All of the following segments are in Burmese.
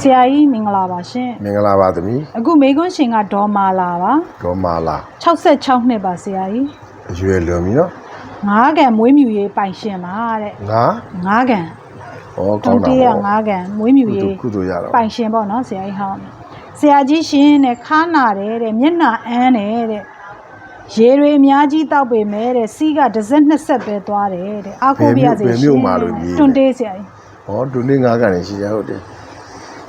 ဆရာကြီးမင်္ဂလာပါရှင်မင်္ဂလာပါသမီးအခုမေခွန်းရှင်ကဒေါ်မာလာပါဒေါ်မာလာ66နှစ်ပါဆရာကြီးအရွယ်လွန်ပြီနော်ငားကန်မွေးမြူရေးပိုင်ရှင်ပါတဲ့ငါငားကန်ဩတုံကောင်းတာတေးရပေါ့ငားကန်မွေးမြူရေးကုသိုလ်ရတော့ပိုင်ရှင်ပေါ့နော်ဆရာကြီးဟောင်းဆရာကြီးရှင်တဲ့ခါနာတယ်တဲ့မျက်နှာအန်းတယ်တဲ့ရေတွေအများကြီးတောက်ပေမဲ့တဲ့စီးကတစ်စက်နှစ်ဆက်ပဲသွားတယ်တဲ့အာကိုပြရစေရှင်တွန်တေးဆရာကြီး ဩဒုနေ့ငါကနေရှိရဟုတ်တယ်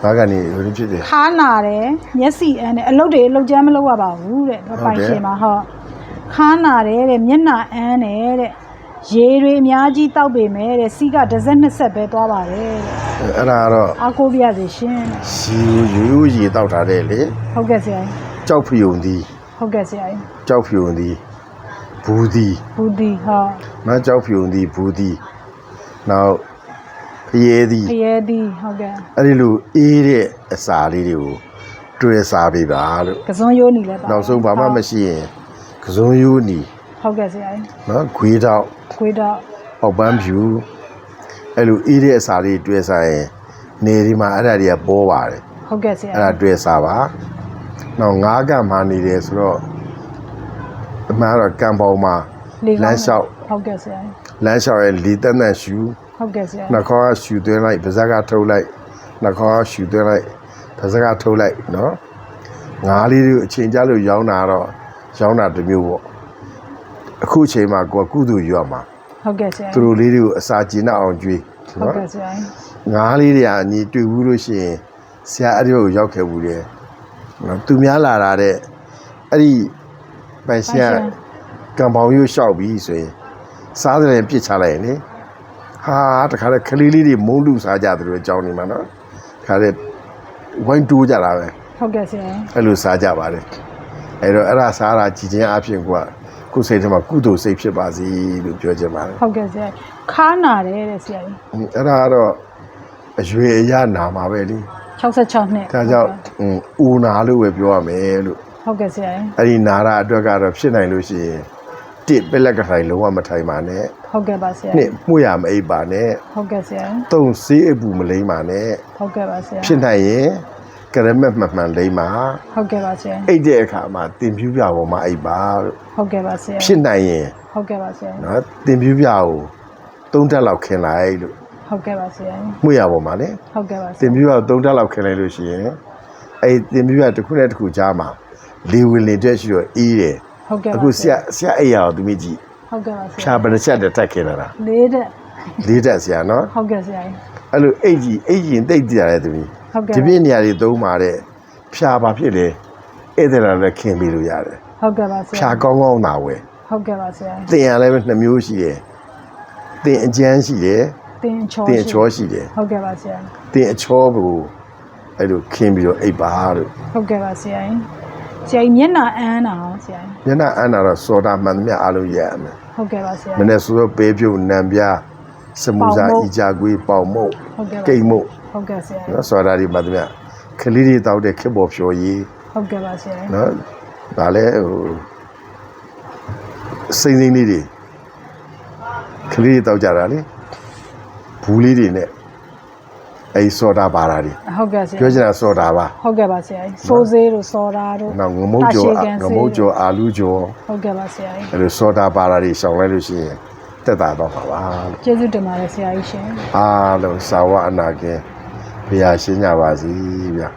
ငါကနေဘယ်လိုဖြစ်တယ်ခါနာတယ်မျက်စိအန်းတယ်အလုတ်တွေအလုတ်ကျမ်းမလုပ်ရပါဘူးတဲ့ပိုင်ရှင်ပါဟောခါနာတယ်တဲ့မျက်နှာအန်းတယ်တဲ့ရေတွေအများကြီးတောက်ပေမဲ့တဲ့စီးကတစ်စက်နှစ်ဆက်ပဲသွားပါတယ်တဲ့အဲ့ဒါကတော့အာကိုပြရစေရှင်တဲ့စီယူယူရေတောက်ထားတဲ့လေဟုတ်ကဲ့ဆရာကြီးကြောက်ဖျုံသည်ဟုတ်ကဲ့ဆရာကြီးကြောက်ဖျုံသည်ဘူးသည်ဘူးဒီဟောနော်ကြောက်ဖျုံသည်ဘူးသည်နောက် ဖျဲသည်ဖရဲသည်ဟုတ်ကဲ့အဲ့ဒီလိုအေးတဲ့အစာလေးတွေကိုတွေ့စားပေးပါလို့ကစွန်ရိုးနေလဲပါနောက်ဆုံးဘာမှမရှိရင်ကစုံယူနီဟုတ်ကဲ့ဆရာကြီးနော်ခွေးတော့ခွေးတော့အောက်ပန်းဖြူအဲ့လိုအေးတဲ့အစာလေးတွေ့စားရင်နေဒီမှာအဲ့ဒါတွေကပေါ်ပါတယ်ဟုတ်ကဲ့ဆရာအဲ့ဒါတွေ့စားပါနောက်ငါးကမှနေတယ်ဆိုတော့အမှန်တော့ကံပေါင်းမှာလေကောလမ်းလျှောက်ဟုတ်ကဲ့ဆရာကြီးလမ်းလျှောက်ရဲ့လီတက်တက်ရှူ ဟုတ်ကဲ့ဆရာနှာခေါင်းကရှူသွင်းလိုက်ပါးစပ်ကထုတ်လိုက်နှာခေါင်းကရှူသွင်းလိုက်ပါးစပ်ကထုတ်လိုက်နော်ငါးလေးတွေကိုအချိန်ကြလို့ရောင်းတာတော့ရောင်းတာတစ်မျိုးပေါ့အခုအချိန်မှာကိုယ်ကကုသိုလ်ယူရမှာဟုတ်ကဲ့ဆရာသူတို့လေးတွေကိုအစာကျဉ်းအောင်ကြွေးဟုတ်နော်ကဲ့ဆရာကြီးငါးလေးတွေကအညီတွေ့ဘူးလို့ရှိရင်ဆရာအဲ့ဒီဘက်ကိုရောက်ခဲ့ဘူးတယ်နော်သူများလာတာတဲ့အဲ့ဒီပိုင်ရှင်ကကံပေါင်းရွှောက်ပြီးဆိုရင်စားတယ်ပြစ်ချလိုက်ရင်လေ ဟာတခါတည်းကလေးလေးတွေမုန်းလူစားကြတယ်လို့အကြောင်းနေမှာနော်တခါတည်းဝိုင်းတိုးကြတာပဲဟုတ်ကဲ့ဆရာကြီးအဲ့လိုစားကြပါတယ်အဲ့တော့အဲ့ဒါစားတာကြည်ချင်းအဖြစ်ကကိုယ်စိတ်ထဲမှာကုသိုလ်စိတ်ဖြစ်ပါစေလို့ပြောချင်ပါတယ်ဟုတ်ကဲ့ဆရာကြီးခါနာတယ်တဲ့ဆရာကြီးအဲ့ဒါကတော့အရွယ်အရနာမှာပဲလေ66နှစ်ဒါကြောင့်อืมဦးနာလို့ပဲပြောရမယ်လို့ဟုတ်ကဲ့ဆရာကြီးအဲ့ဒီနာရအတွက်ကတော့ဖြစ်နိုင်လို့ရှိရင် တစ်ပလက်ကထိုင်လုံးဝမထိုင်ပါနဲ့ဟုတ်ကဲ့ပါဆရာနှစ်ကြီးမှုရမအိပ်ပါနဲ့ဟုတ်ကဲ့ဆရာကြီးသုံးစေးအပူမလိမ့်ပါနဲ့ဟုတ်ကဲ့ပါဆရာဖြစ်နိုင်ရင်ကရမက်မှန်မှန်လိမ့်ပါဟုတ်ကဲ့ပါဆရာအိတ်တဲ့အခါမှာတင်ပြူးပြပေါ်မှာအိပ်ပါလို့ဟုတ်ကဲ့ပါဆရာဖြစ်နိုင်ရင်ဟုတ်ကဲ့ပါဆရာနော်တင်ပြူးပြကိုသုံးတက်လောက်ခင်လိုက်လို့ဟုတ်ကဲ့ပါဆရာမှုရပေါ်မှာလေဟုတ်ကဲ့ပါဆတင်ရာပြူးပြကိုသုံးတက်လောက်ခင်လိုက်လို့ရှိရင်အဲ့ဒီတင်ပြူးပြတစ်ခုနဲ့တစ်ခုကြားမှာလေဝင်လေတက်ရှိတော့အေးတယ် ဟုတ်ကဲ့ပါအခုဆရာဆရာအိပ်ရအောင်သူမိကြည့်ဟုတ်ကဲ့ပါဆဖြာရာပရချက်တက်တက်ခင်လာတာလေးတဲ့လေးတက်ဆရာနော်ဟုတ်ကဲ့ဆရာကြီးအဲ့လိုအိတ်ကြီးအိတ်ကြီးတိတ်ကြရတယ်သူကြီးဟုတ်ကဲ့ဒီပြည့်နေရာတွေသုံးပါတဲ့ဖြာပါဖြစ်တယ်ဧည့်သည်လာလည်းခင်ပြီးလို့ရတယ်ဟုတ်ကဲ့ပါဆဖြာရာကောင်းကောင်းသာဝယ်ဟုတ်ကဲ့ပါဆရာတင်ရလည်းပဲနှစ်မျိုးရှိတယ်တင်အကျန်းရှိတယ်တင်ချောတင်အချောရှိတယ်ဟုတ်ကဲ့ပါဆရာတင်အချောကိုအဲ့လိုခင်းပြီးတော့အိတ်ပါလို့ဟုတ်ကဲ့ပါဆရာကြီး ဆရာကြီးမျက်နှာအန်းတာဟောဆရာကြီးမျက်နှာအန်းတာတော့စောတာမှန်သမျှအားလုံးရရမယ်ဟုတ်ကဲ့ပါဆရာမနေ့ဆိုတော့ပေးပြုတ်နံပြားစမူစာပေါင်မုတ်ဤကြကွေးပေါင်မုတ်ဟုတ်ကဲ့ပါကိတ်မုတ်ဟုတ်ကဲ့ဆရာကြီးနော်စောတာဒီမှန်သမျှခလေးတွေတောက်တဲ့ခက်ပေါ်ဖြော်ရည်ဟုတ်ကဲ့ပါဆရာကြီးနော်ဒါလည်းဟိုစိမ့်စိမ့်လေးတွေခလေးတွေတောက်ကြတာလေဘူးလေးတွေနဲ့ အဲစောတာပါတာတွေဟုတ်ကဲ့ဆရာပြောချင်တာစောတာပါဟုတ်ကဲ့ပါဆရာကြီးစိုးစေးတို့စော်တာတို့နောက်ငမုတ်ကျော်တာရှည်ခံငမုတ်ကျော်အာလူကျော်ဟုတ်ကဲ့ပါဆရာကြီးအဲလိုစောတာပါတာတွေရှောင်လိုက်လို့ရှိရင်တက်တာတော့ပါပါလို့ကျေးဇူးတင်ပါတယ်ဆရာကြီးရှင်အားလုံးသာဝအနာကင်းဘုရားရှင်းကြပါစီဗျာ